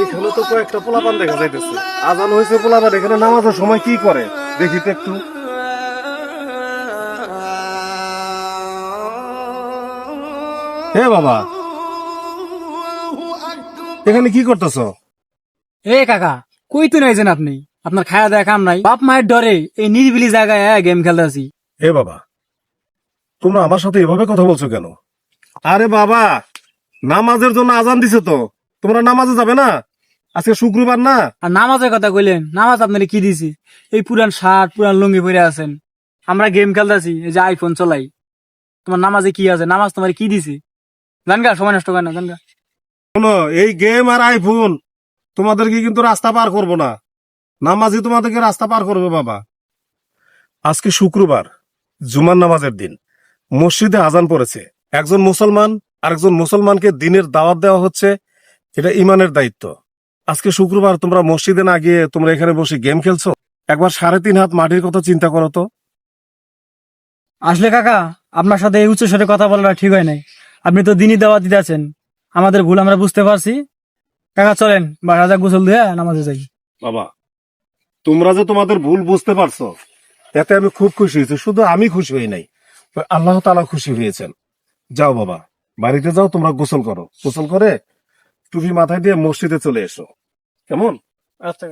এইখানে তো কয়েকটা পোলাপান দেখা যাইতেছে। আজান হয়েছে পোলাপান এখানে নামাজের সময় কি করে? দেখি তো একটু। হে বাবা এখানে কি করতেছ? এ কাকা কই তো নাইছেন আপনি? আপনার খায়া দেয়া কাম নাই। বাপ মায়ের ডরে এই নিরিবিলি জায়গায় গেম খেলতেছি হে বাবা তোমরা আমার সাথে এভাবে কথা বলছো কেন? আরে বাবা নামাজের জন্য আজান দিছে তো? তোমরা নামাজে যাবে না? আজকে শুক্রবার না? আর নামাজের কথা কইলেন নামাজ আপনার কি দিছি? এই পুরান শার্ট পুরান লুঙ্গি পরে আছেন। আমরা গেম খেলতেছি এই যে আইফোন চলাই। তোমার নামাজে কি আছে? নামাজ তোমার কি দিছি? জানগা সময় নষ্ট করে না জানগা শোনো এই গেম আর আইফোন তোমাদেরকে কিন্তু রাস্তা পার করব না। নামাজি তোমাদেরকে রাস্তা পার করবে বাবা। আজকে শুক্রবার জুমার নামাজের দিন। মসজিদে আজান পড়েছে। একজন মুসলমান আরেকজন মুসলমানকে দিনের দাওয়াত দেওয়া হচ্ছে। এটা ইমানের দায়িত্ব। আজকে শুক্রবার তোমরা মসজিদে না গিয়ে তোমরা এখানে বসে গেম খেলছো? একবার সাড়ে তিন হাত মাটির কথা চিন্তা করো তো। আসলে কাকা আপনার সাথে এই উচ্চ স্বরে কথা বলাটা ঠিক হয় নাই। আপনি তো দিনই দেওয়া দিতে আছেন। আমাদের ভুল আমরা বুঝতে পারছি। কাকা চলেন বা রাজা গোসল দিয়ে নামাজে যাই। বাবা তোমরা যে তোমাদের ভুল বুঝতে পারছ এতে আমি খুব খুশি হয়েছি। শুধু আমি খুশি হই নাই আল্লাহ তালা খুশি হয়েছেন। যাও বাবা বাড়িতে যাও তোমরা গোসল করো। গোসল করে টুপি মাথায় দিয়ে মসজিদে চলে এসো। কেমন? আচ্ছা।